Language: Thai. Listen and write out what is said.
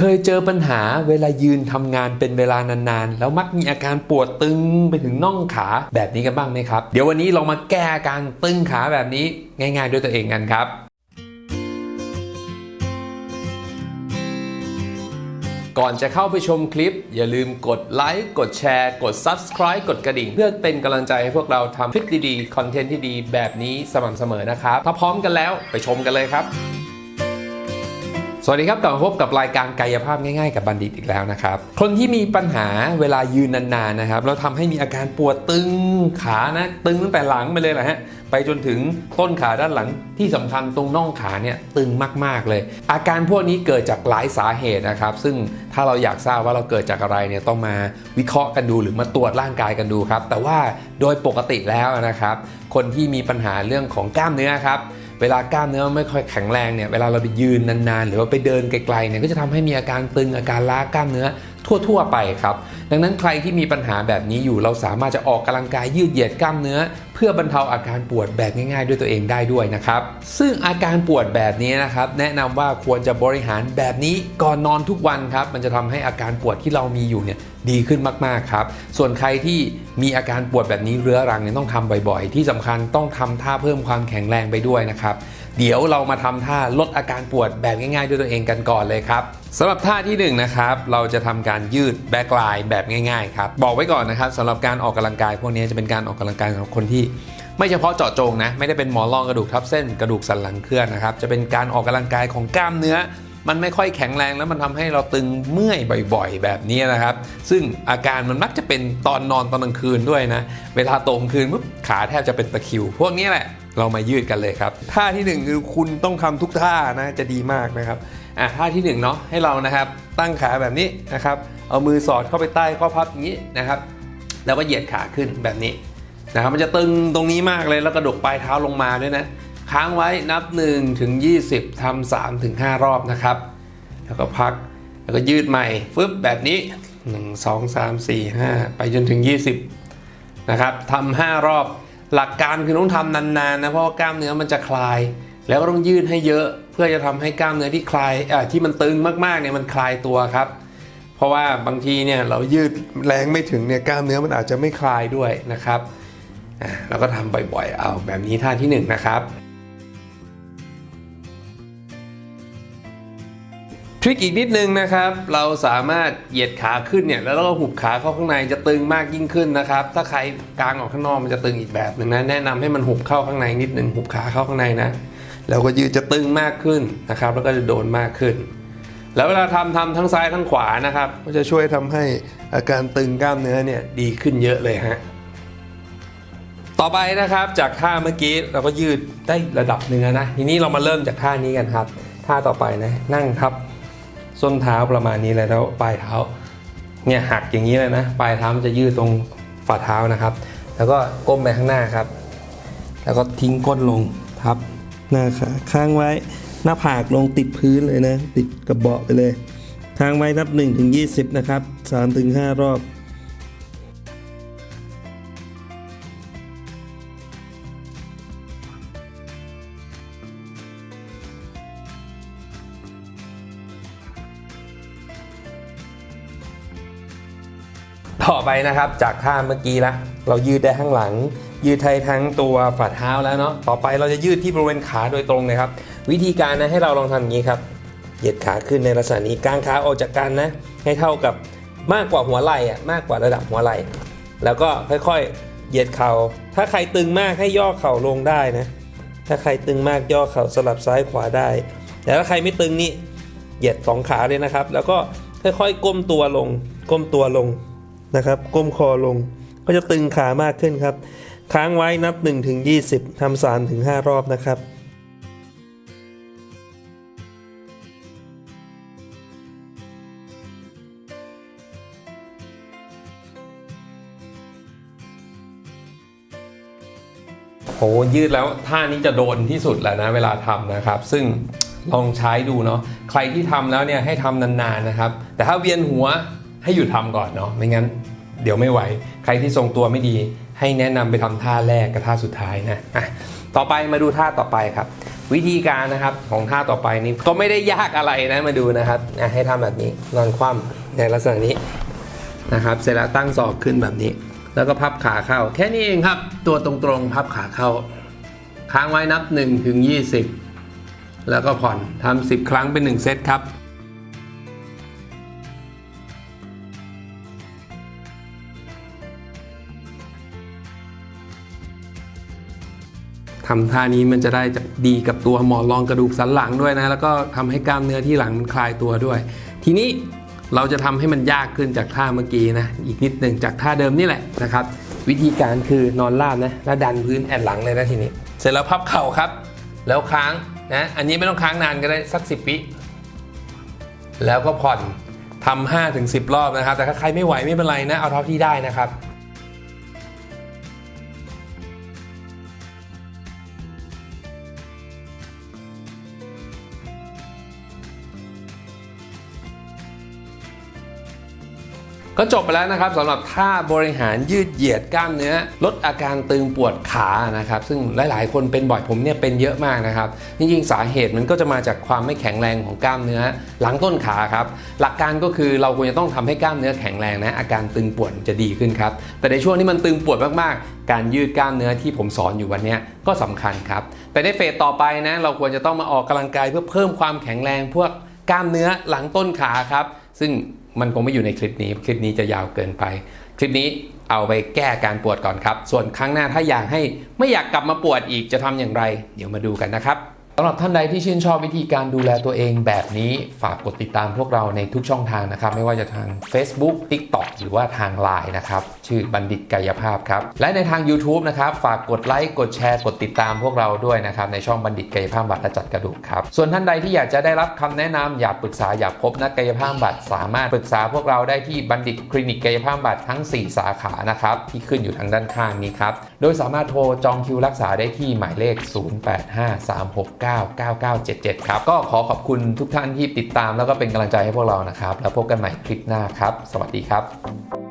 เคยเจอปัญหาเวลายืนทำงานเป็นเวลานานๆ แล้วมักมีอาการปวดตึงไปถึงน่องขาแบบนี้กันบ้างไหมครับ เดี๋ยววันนี้เรามาแก้อาการตึงขาแบบนี้ง่าย ๆ ด้วยตัวเองกันครับก่อนจะเข้าไปชมคลิป อย่าลืมกดไลค์กดแชร์ กด Subscribe กดกระดิ่ง เพื่อเป็นกำลังใจให้พวกเราทำคลิปดีๆ คอนเทนต์ที่ดีแบบนี้สม่ำเสมอนะครับ ถ้าพร้อมกันแล้วไปชมกันเลยครับ สวัสดีครับกลับมาพบกับรายการกายภาพง่ายๆ กับบัณฑิตอีกแล้วนะครับ คนที่มีปัญหาเวลายืนนานๆนะครับแล้วทำให้มีอาการปวดตึงขานะ ตึงตั้งแต่หลังไปเลยแหละฮะไปจนถึงต้นขาด้านหลังที่สำคัญตรงน่องขาเนี่ยตึงมากๆเลย อาการพวกนี้เกิดจากหลายสาเหตุนะครับ ซึ่งถ้าเราอยากทราบว่าเราเกิดจากอะไรเนี่ยต้องมาวิเคราะห์กันดูหรือมาตรวจร่างกายกันดูครับแต่ว่าโดยปกติแล้วนะครับ คนที่มีปัญหาเรื่องของกล้ามเนื้อครับ เวลากล้ามเนื้อไม่ค่อยแข็งแรงเนี่ยเวลาเราไปยืนนานๆ หรือว่าไปเดินไกลๆเนี่ยก็จะทำให้มีอาการตึงอาการล้ากล้ามเนื้อ ทั่ว ๆ ไปครับ ดังนั้นใครที่มีปัญหาแบบนี้อยู่เราสามารถจะออกกำลังกายยืดเหยียดกล้ามเนื้อ เพื่อบรรเทาอาการปวดแบบง่าย ๆ ด้วยตัวเองได้ด้วยนะครับ ซึ่งอาการปวดแบบนี้นะครับแนะนำว่าควรจะบริหารแบบนี้ก่อนนอนทุกวันครับ มันจะทำให้อาการปวดที่เรามีอยู่เนี่ยดีขึ้นมากๆครับ ส่วนใครที่มีอาการปวดแบบนี้เรื้อรังเนี่ยต้องทำบ่อยๆ ที่สำคัญต้องทำท่าเพิ่มความแข็งแรงไปด้วยนะครับ เดี๋ยวเรามาทำท่าลดอาการปวดแบบง่ายๆ ด้วยตัวเองกันก่อนเลยครับสำหรับท่าที่1นงนะครับเราจะทำการยืดแบ็คไลน์แบบง่ายๆครับบอกไว้ก่อนนะครับสำหรับการออกกำลังกาย พวกนี้จะเป็นการออกกำลังกายของคนที่ไม่เฉพาะเจาะจงนะไม่ได้เป็นหมอนรองกระดูกทับเส้นกระดูกสันหลังเคลื่อนนะครับจะเป็นการออกกำลังกายของกล้ามเนื้อมันไม่ค่อยแข็งแรงแล้วมันทำให้เราตึงเมื่อยบ่อยๆ แบบนี้นะครับ ซึ่งอาการมันมักจะเป็นตอนนอนตอนกลางคืนด้วยนะ เวลาโตกลางคืนปุ๊บขาแทบจะเป็นตะคริว พวกนี้แหละ เรามายืดกันเลยครับ ท่าที่หนึ่งคือคุณต้องทำทุกท่านะจะดีมากนะครับอะท่าที่หนึ่งเนาะให้เรานะครับตั้งขาแบบนี้นะครับ เอามือสอดเข้าไปใต้ข้อพับอย่างนี้นะครับ แล้วก็เหยียดขาขึ้นแบบนี้นะครับมันจะตึงตรงนี้มากเลยแล้วกระดกปลายเท้าลงมาด้วยนะค้างไว้นับ1ถึง20ทำ3ถึง 5 รอบนะครับ แล้วก็พักแล้วก็ยืดใหม่ฟึบแบบนี้ 1 2 3 4 5 ไปจนถึง 20นะครับทำ5รอบ หลักการคือต้องทำนานๆนะเพราะว่ากล้ามเนื้อมันจะคลาย แล้วก็ต้องยืดให้เยอะ เพื่อจะทำให้กล้ามเนื้อที่คลายอ่อที่มันตึงมากๆเนี่ยมันคลายตัวครับ เพราะว่าบางทีเนี่ยเรายืดแรงไม่ถึงเนี่ยกล้ามเนื้อมันอาจจะไม่คลายด้วยนะครับอ่าเราก็ทำบ่อยๆ เอาแบบนี้ท่าที่หนึ่งนะครับ ริคอีกนิดนึงนะครับ เราสามารถเหยียดขาขึ้นเนี่ยแล้วเราก็หุบขาเข้าข้างในจะตึงมากยิ่งขึ้นนะครับ ถ้าใครกางออกข้างนอกมันจะตึงอีกแบบหนึ่งนะแนะนำให้มันหุบเข้าข้างในนิดนึงหุบขาเข้าข้างในนะแล้วก็ยืดจะตึงมากขึ้นนะครับ แล้วก็จะโดนมากขึ้น แล้วเวลาทำทำทั้งซ้ายทั้งขวานะครับ ก็จะช่วยทำให้อาการตึงกล้ามเนื้อเนี่ยดีขึ้นเยอะเลยฮะต่อไปนะครับจากท่าเมื่อกี้เราก็ยืดได้ระดับหนึ่งนะทีนี้เรามาเริ่มจากท่านี้กันครับ ท่าต่อไปนะนั่งทับ ส้นเท้าประมาณนี้เลยแล้วปลายเท้าเนี่ยหักอย่างนี้เลยนะปลายเท้ามันจะยืดตรงฝ่าเท้านะครับ แล้วก็ก้มไปข้างหน้าครับ แล้วก็ทิ้งก้นลงทับหน้าขาค้างไว้หน้าผากลงติดพื้นเลยนะ ติดกับเบาะไปเลยค้างไว้นับ1ถึง20 นะครับ3ถึง5รอบ ไปนะครับ จากท่าเมื่อกี้ละเรายืดได้ข้างหลัง ยืดไทยทั้งตัวฝ่าเท้าแล้วเนาะต่อไปเราจะยืดที่บริเวณขาโดยตรงเลยครับ วิธีการนะให้เราลองทำอย่างนี้ครับเหยียดขาขึ้นในลักษณะนี้กางขาออกจากกันนะให้เท่ากับมากกว่าหัวไหล่อะมากกว่าระดับหัวไหล่ แล้วก็ค่อยๆเหยียดเข่าถ้าใครตึงมากให้ย่อเข่าลงได้นะ ถ้าใครตึงมากย่อเข่าสลับซ้ายขวาได้ แต่ถ้าใครไม่ตึงนี่เหยียดสองขาเลยนะครับ แล้วก็ค่อยๆก้มตัวลง ก้มตัวลง นะครับก้มคอลง ก็จะตึงขามากขึ้นครับ ค้างไว้นับ1ถึง20ทำ3ถึง5รอบนะครับโหยืดแล้วท่านี้จะโดนที่สุดแล้วนะเวลาทำนะครับ ซึ่งลองใช้ดูเนาะใครที่ทำแล้วเนี่ยให้ทำนานๆนะครับ แต่ถ้าเวียนหัว ให้หยุดทำก่อนเนาะไม่งั้นเดี๋ยวไม่ไหว ใครที่ทรงตัวไม่ดี ให้แนะนำไปทำท่าแรกกับท่าสุดท้ายนะอะต่อไปมาดูท่าต่อไปครับ วิธีการนะครับของท่าต่อไปนี้ก็ไม่ได้ยากอะไรนะมาดูนะครับให้ทำแบบนี้นอนคว่ำในลักษณะนี้นะครับ เสร็จแล้วตั้งศอกขึ้นแบบนี้ แล้วก็พับขาเข้า แค่นี้เองครับ ตัวตรงๆ พับขาเข้า ค้างไว้นับ1ถึง20 แล้วก็ผ่อนทำ10 ครั้งเป็น 1 เซตครับ ทำท่านี้มันจะได้ดีกับตัวหมอนรองกระดูกสันหลังด้วยนะ แล้วก็ทำให้กล้ามเนื้อที่หลังมันคลายตัวด้วย ทีนี้เราจะทำให้มันยากขึ้นจากท่าเมื่อกี้นะ อีกนิดหนึ่งจากท่าเดิมนี่แหละนะครับ วิธีการคือนอนราบนะแล้วดันพื้นแอนหลังเลยนะทีนี้ เสร็จแล้วพับเข่าครับ แล้วค้างนะอันนี้ไม่ต้องค้างนานก็ได้สัก10วิแล้วก็ผ่อนทำ5ถึง10 รอบนะครับ แต่ถ้าใครไม่ไหวไม่เป็นไรนะ เอาเท่าที่ได้นะครับ ก็จบไปแล้วนะครับสำหรับท่าบริหารยืดเหยียดกล้ามเนื้อลดอาการตึงปวดขานะครับซึ่งหลาย ๆ คนเป็นบ่อยผมเนี่ยเป็นเยอะมากนะครับจริงๆสาเหตุมันก็จะมาจากความไม่แข็งแรงของกล้ามเนื้อหลังต้นขาครับหลักการก็คือเราควรจะต้องทำให้กล้ามเนื้อแข็งแรงนะอาการตึงปวดจะดีขึ้นครับแต่ในช่วงที่มันตึงปวดมากๆ การยืดกล้ามเนื้อที่ผมสอนอยู่วันนี้ก็สำคัญครับแต่ในเฟสต่อไปนะเราควรจะต้องมาออกกำลังกายเพื่อเพิ่มความแข็งแรงพวกกล้ามเนื้อหลังต้นขาครับซึ่ง มันคงไม่อยู่ในคลิปนี้ คลิปนี้จะยาวเกินไป คลิปนี้เอาไปแก้การปวดก่อนครับ ส่วนครั้งหน้าถ้าอยากให้ไม่อยากกลับมาปวดอีกจะทำอย่างไร เดี๋ยวมาดูกันนะครับ สำหรับท่านใดที่ชื่นชอบวิธีการดูแลตัวเองแบบนี้ฝากกดติดตามพวกเราในทุกช่องทางนะครับ ไม่ว่าจะทาง Facebook TikTok หรือว่าทาง Line นะครับ ชื่อบัณฑิตกายภาพครับ และในทาง YouTube นะครับ ฝากกดไลค์กดแชร์กดติดตามพวกเราด้วยนะครับ ในช่องบัณฑิตกายภาพบำบัดและจัดกระดูกครับ ส่วนท่านใดที่อยากจะได้รับคำแนะนำอยากปรึกษาอยากพบนักกายภาพบำบัดสามารถปรึกษาพวกเราได้ที่บัณฑิตคลินิกกายภาพบำบัดทั้ง 4 สาขานะครับที่ขึ้นอยู่ทางด้านข้างนี้ครับโดยสามารถโทรจองคิวรักษาได้ที่หมายเลข 085369 999977 ครับ ก็ขอขอบคุณทุกท่านที่ติดตามแล้วก็เป็นกำลังใจให้พวกเรานะครับ แล้วพบกันใหม่คลิปหน้าครับ สวัสดีครับ